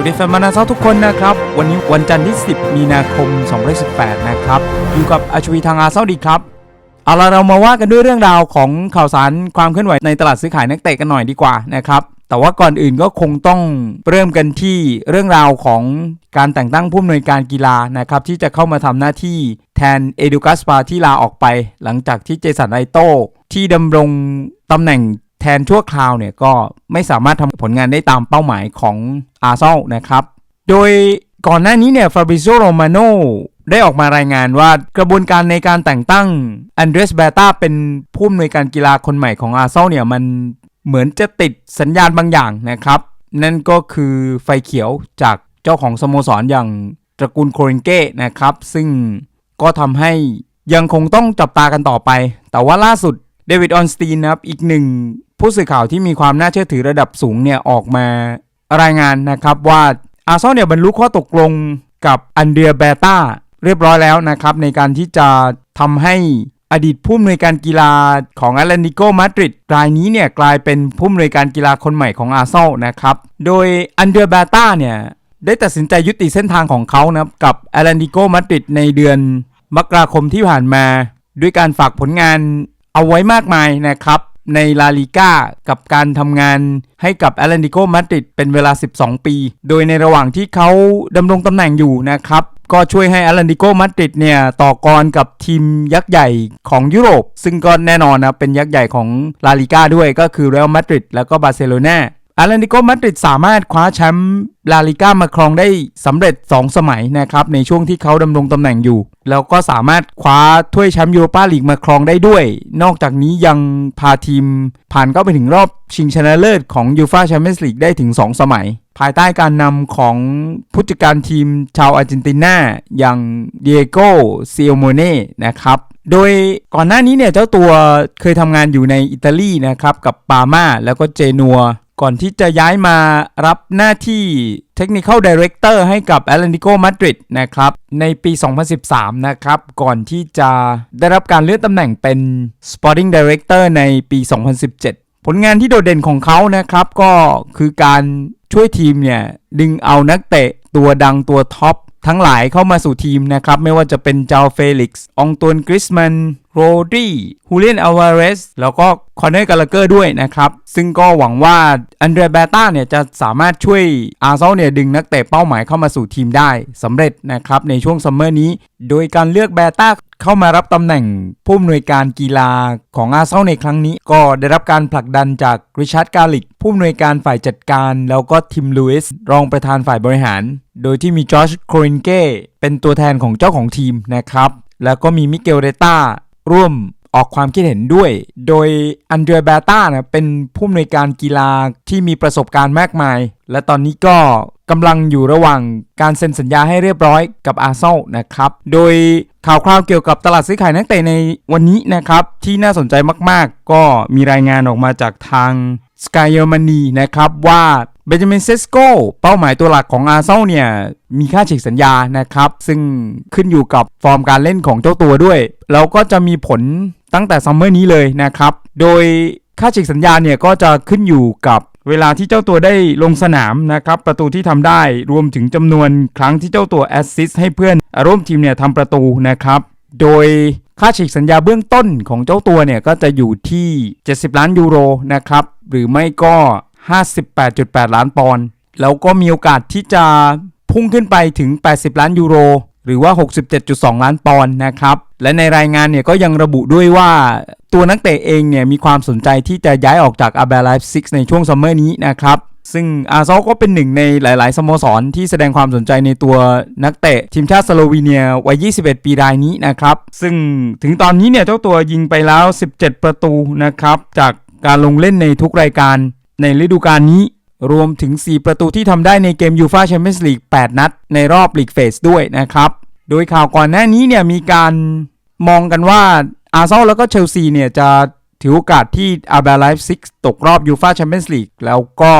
วัสดีแฟนมานาเซาทุกคนนะครับ วันนี้วันจันทร์ที่ 10 มีนาคม 2018 นะครับ อยู่กับอาชวีทางอาเซาดีครับ เอาละเรามาว่ากันด้วยเรื่องราวของข่าวสารความเคลื่อนไหวในตลาดซื้อขายนักเตะกันหน่อยดีกว่านะครับแต่ว่าก่อนอื่นก็คงต้องเริ่มกันที่เรื่องราวของการแต่งตั้งผู้อำนวยการกีฬานะครับที่จะเข้ามาทำหน้าที่แทนเอดูกัสปาที่ลาออกไป หลังจากที่เจสันไอโต้ที่ดำรงตำแหน่ง แทนชั่วคราวเนี่ยก็ไม่สามารถทำผลงานได้ตามเป้าหมายของอาร์เซนอลนะครับ โดยก่อนหน้านี้เนี่ยฟาบริโซโรมาโนได้ออกมารายงานว่ากระบวนการในการแต่งตั้งอันเดรสเบต้าเป็นผู้อำนวยการกีฬาคนใหม่ของอาร์เซนอลเนี่ยมันเหมือนจะติดสัญญาณบางอย่างนะครับ นั่นก็คือไฟเขียวจากเจ้าของสโมสรอย่างตระกูลโครินเก้นะครับ ซึ่งก็ทำให้ยังคงต้องจับตากันต่อไป แต่ว่าล่าสุดเดวิดออนสตีนนะครับ อีกหนึ่ง ผู้สื่อข่าวที่มีความน่าเชื่อถือระดับสูงเนี่ยออกมารายงานนะครับว่าอาร์เซนอลเนี่ยบรรลุข้อตกลงกับอันเดรียเบต้าเรียบร้อยแล้วนะครับ ในการที่จะทำให้อดีตผู้อำนวยการกีฬาของแอตเลติโกมาดริดรายนี้เนี่ยกลายเป็นผู้อำนวยการกีฬาคนใหม่ของอาร์เซนอลนะครับ โดยอันเดรียเบต้าเนี่ยได้ตัดสินใจยุติเส้นทางของเขานะครับกับแอตเลติโกมาดริดในเดือนมกราคมที่ผ่านมา ด้วยการฝากผลงานเอาไว้มากมายนะครับ ในลาลิก้ากับการทำงานให้กับแอตเลติโกมาดริดเป็นเวลา 12 ปี โดยในระหว่างที่เขาดำรงตำแหน่งอยู่นะครับ ก็ช่วยให้แอตเลติโกมาดริดเนี่ย ต่อกรกับทีมยักษ์ใหญ่ของยุโรป ซึ่งก็แน่นอนนะ เป็นยักษ์ใหญ่ของลาลิก้าด้วยก็คือเรอัลมาดริดแล้วก็บาร์เซโลนา อตเลติโกมาดริดสามารถคว้าแชมป์ลาลิก้ามาครองได้สำเร็จ 2 สมัยนะครับ ในช่วงที่เขาดำรงตำแหน่งอยู่ แล้วก็สามารถคว้าถ้วยแชมป์ยูโรปาลีกมาครองได้ด้วย นอกจากนี้ยังพาทีม ผ่านเข้าไปถึงรอบชิงชนะเลิศของยูฟ่าแชมเปี้ยนส์ลีกได้ถึง 2 สมัย ภายใต้การนำของผู้จัดการทีมชาวอาร์เจนตินาอย่างเดียโกเซิโอโมเน่นะครับโดยก่อนหน้านี้เนี่ยเจ้าตัวเคยทำงานอยู่ในอิตาลีนะครับกับปาม่าแล้วก็เจนัว ก่อนที่จะย้ายมารับหน้าที่ Technical Director ให้กับ Atlético Madrid นะครับในปี 2013 นะครับ ก่อนที่จะได้รับการเลื่อนตำแหน่งเป็น Sporting Director ในปี 2017 ผลงานที่โดดเด่นของเขานะครับก็คือการช่วยทีมเนี่ย ดึงเอานักเตะตัวดังตัวท็อปทั้งหลายเข้ามาสู่ทีมนะครับ ไม่ว่าจะเป็นเจ้าเฟลิกซ์ องตวนกริสมัน โรดรีฮูเลียนอลวาเรสแล้วก็คอนเนอร์กาลเกอร์ด้วยนะครับ ซึ่งก็หวังว่าอันเดรเบต้าเนี่ยจะสามารถช่วยอาร์เซนอลเนี่ยดึงนักเตะเป้าหมายเข้ามาสู่ทีมได้สำเร็จนะครับในช่วงซัมเมอร์นี้ โดยการเลือกเบต้าเข้ามารับตำแหน่งผู้อำนวยการกีฬาของอาร์เซนในครั้งนี้ ก็ได้รับการผลักดันจากริชาร์ดกาลิก ผู้อำนวยการฝ่ายจัดการ แล้วก็ทิมลูอิสรองประธานฝ่ายบริหาร โดยที่มีจอร์จโครินเก้เป็นตัวแทนของเจ้าของทีมนะครับ แล้วก็มีมิเกลเรต้า ร่วมออกความคิดเห็นด้วย โดยอันเดรเบต้านะเป็นผู้อำนวยการกีฬาที่มีประสบการณ์มากมาย และตอนนี้ก็กำลังอยู่ระหว่างการเซ็นสัญญาให้เรียบร้อยกับอาร์เซนอลนะครับ โดยข่าวคราวเกี่ยวกับตลาดซื้อขายนักเตะในวันนี้นะครับ ที่น่าสนใจมากๆ ก็มีรายงานออกมาจากทาง Sky Germany นะครับว่าเบนจามินเซสโกเป้าหมายตัวหลักของอาร์เซนอลเนี่ย มีค่าฉีกสัญญานะครับ ซึ่งขึ้นอยู่กับฟอร์มการเล่นของเจ้าตัวด้วย แล้วก็จะมีผลตั้งแต่ซัมเมอร์นี้เลยนะครับ โดยค่าฉีกสัญญาเนี่ย ก็จะขึ้นอยู่กับเวลาที่เจ้าตัวได้ลงสนามนะครับ ประตูที่ทำได้รวมถึงจำนวนครั้งที่เจ้าตัวแอสซิสต์ให้เพื่อนร่วมทีมเนี่ยทำประตูนะครับ โดยค่าฉีกสัญญาเบื้องต้นของเจ้าตัวเนี่ย ก็จะอยู่ที่ 70 ล้านยูโรนะครับ หรือไม่ก็ 58.8 ล้านปอนด์แล้วก็มีโอกาสที่จะพุ่งขึ้นไปถึง 80 ล้านยูโรหรือว่า 67.2 ล้านปอนด์นะครับ และในรายงานเนี่ยก็ยังระบุด้วยว่าตัวนักเตะเองเนี่ยมีความสนใจที่จะย้ายออกจากอาเบลไลฟ์ซิกในช่วงซัมเมอร์นี้นะครับ ซึ่งอาร์ซอลก็เป็นหนึ่งในหลาย ๆ สโมสรที่แสดงความสนใจในตัวนักเตะ ทีมชาติสโลวีเนียวัย 21 ปีรายนี้นะครับ ซึ่งถึงตอนนี้เนี่ยเจ้าตัวยิงไปแล้ว 17 ประตูนะครับ จากการลงเล่นในทุกรายการในฤดูกาลนี้รวมถึง 4 ประตูที่ทำได้ในเกมยูฟาแชมเปี้ยนส์ลีก 8 นัด ในรอบลีกเฟสด้วยนะครับ โดยข่าวก่อนหน้านี้เนี่ยมีการมองกันว่าอาร์เซนอลแล้วก็เชลซีเนี่ยจะถือโอกาสที่อาร์เบลไลฟ์ซิกตกรอบยูฟาแชมเปี้ยนส์ลีกแล้วก็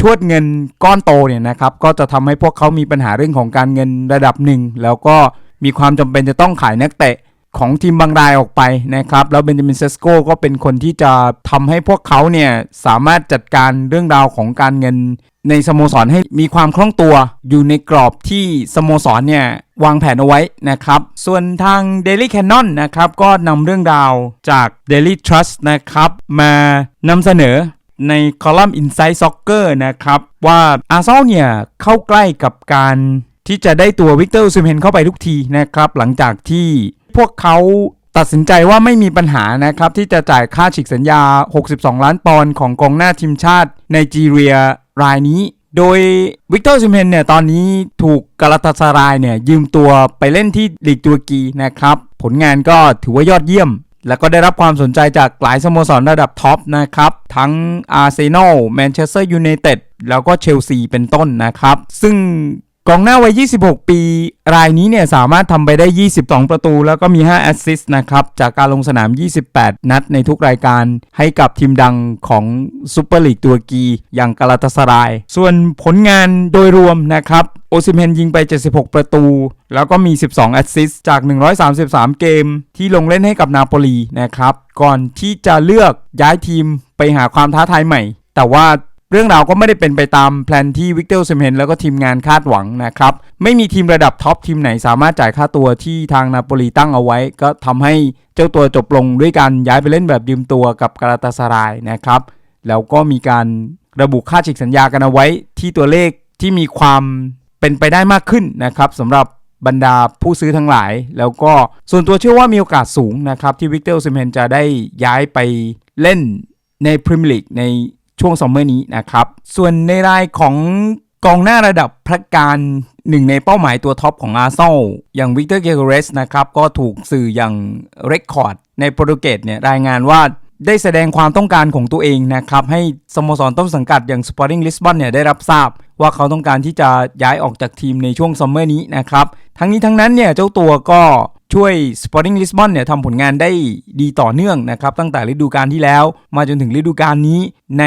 ชวดเงินก้อนโตเนี่ยนะครับก็จะทำให้พวกเขามีปัญหาเรื่องของการเงินระดับหนึ่งแล้วก็มีความจำเป็นจะต้องขายนักเตะของทีมบางรายออกไปนะครับแล้วเบนจามินเซสโกก็เป็นคนที่จะทำให้พวกเขาเนี่ยสามารถจัดการเรื่องราวของการเงิน ในสโมสรให้มีความคล่องตัวอยู่ในกรอบที่สโมสรเนี่ยวางแผนเอาไว้นะครับ ส่วนทาง Daily Canon นะครับก็นำเรื่องราวจาก Daily Trust นะครับมานำเสนอ ในคอลัมน์ Inside Soccer นะครับ ว่าอาร์เซนอลเนี่ยเข้าใกล้กับการที่จะได้ตัววิกเตอร์ซูเมนเข้าไปทุกทีนะครับ หลังจากที่พวกเขาตัดสินใจว่าไม่มีปัญหานะครับ ที่จะจ่ายค่าฉีกสัญญา 62 ล้านปอนด์ของกองหน้าทีมชาติไนจีเรียรายนี้ โดยวิกเตอร์ซิมเฮนเนี่ยตอนนี้ถูกกาลาตาสารายเนี่ยยืมตัวไปเล่นที่ลีกตุรกีนะครับ ผลงานก็ถือว่ายอดเยี่ยม แล้วก็ได้รับความสนใจจากหลายสโมสรระดับท็อปนะครับ ทั้งอาร์เซนอลแมนเชสเตอร์ยูไนเต็ดแล้วก็เชลซีเป็นต้นนะครับ ซึ่งกองหน้าวัย 26 ปี รายนี้เนี่ยสามารถทำไปได้ 22 ประตู แล้วก็มี 5 แอสซิสต์นะครับ จากการลงสนาม 28 นัดในทุกรายการให้กับทีมดังของซูเปอร์ลีกตุรกี อย่างกาลาตาสราย ส่วนผลงานโดยรวมนะครับ ซิเมนยิงไป 76 ประตู แล้วก็มี 12 แอสซิสต์จาก 133 เกม ที่ลงเล่นให้กับนาโปลีนะครับ ก่อนที่จะเลือกย้ายทีมไปหาความท้าทายใหม่ แต่ว่าเรื่องราวก็ไม่ได้เป็นไปตามแพลนที่วิกเตอร์เซมเฮนแล้วก็ทีมงานคาดหวังนะครับ ไม่มีทีมระดับท็อปทีมไหนสามารถจ่ายค่าตัวที่ทางนาโปลีตั้งเอาไว้ ก็ทำให้เจ้าตัวจบลงด้วยการย้ายไปเล่นแบบยืมตัวกับกาลาตาสรายนะครับ แล้วก็มีการระบุค่าฉีกสัญญากันเอาไว้ที่ตัวเลขที่มีความ เป็นไปได้มากขึ้นนะครับสำหรับบรรดาผู้ซื้อทั้งหลาย แล้วก็ส่วนตัวเชื่อว่ามีโอกาสสูงนะครับที่วิกเตอร์เซมเฮนจะได้ย้ายไปเล่นในพรีเมียร์ลีกในช่วงซัมเมอร์นี้นะครับ ส่วนในรายของกองหน้าระดับพระการหนึ่งในเป้าหมายตัวท็อปของอาร์เซนอลอย่างวิกเตอร์เกเกเรสนะครับก็ถูกสื่ออย่างเรคคอร์ดในโปรตุเกสเนี่ยรายงานว่าได้แสดงความต้องการของตัวเองนะครับให้สโมสรต้นสังกัดอย่าง Sporting Lisbon เนี่ยได้รับทราบ ว่าเขาต้องการที่จะย้ายออกจากทีมในช่วงซัมเมอร์นี้นะครับ ทั้งนี้ทั้งนั้นเนี่ยเจ้าตัวก็ช่วย Sporting Lisbon เนี่ยทำผลงานได้ดีต่อเนื่องนะครับ ตั้งแต่ฤดูกาลที่แล้ว มาจนถึงฤดูกาลนี้ใน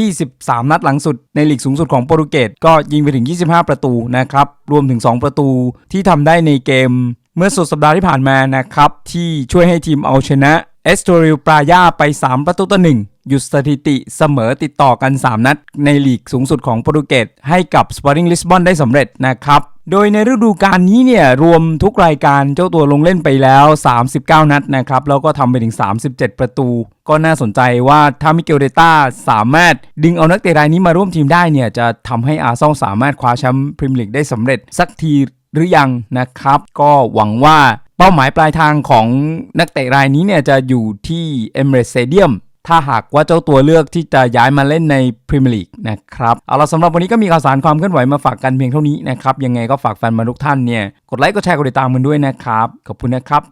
23 นัดหลังสุด ในลีกสูงสุดของโปรตุเกสก็ยิงไปถึง 25 ประตูนะครับ รวมถึง 2 ประตูที่ทำได้ในเกม เมื่อสุดสัปดาห์ที่ผ่านมานะครับ ที่ช่วยให้ทีมเอาชนะเอสโตริลปรายาไป 3 ประตูต่อหนึ่ง หยุดสถิติเสมอติดต่อกัน 3 นัด ในลีกสูงสุดของโปรตุเกสให้กับ Sporting Lisbon ได้สำเร็จนะครับโดยในฤดูกาลนี้เนี่ยรวมทุกรายการเจ้าตัวลงเล่นไปแล้ว 39 นัดนะครับแล้วก็ทำไปถึง 37 ประตู ก็น่าสนใจว่าถ้ามิเกลเดต้าสามารถดึงเอานักเตะรายนี้มาร่วมทีมได้เนี่ยจะทำให้อาร์เซนอลสามารถคว้าแชมป์พรีเมียร์ลีกได้สำเร็จสักทีหรือยังนะครับ ก็หวังว่าเป้าหมายปลายทางของนักเตะรายนี้เนี่ยจะอยู่ที่เอเมเรสเ a เดียม ถ้าหากว่าเจ้าตัวเลือกที่จะย้ายมาเล่นในพรีเมียร์ลีกนะครับ เอาละสำหรับวันนี้ก็มีข่าวสารความเคลื่อนไหวมาฝากกันเพียงเท่านี้นะครับ ยังไงก็ฝากแฟนมาทุกท่านเนี่ย กดไลค์ กดแชร์ กดติดตามกันด้วยนะครับ ขอบคุณนะครับ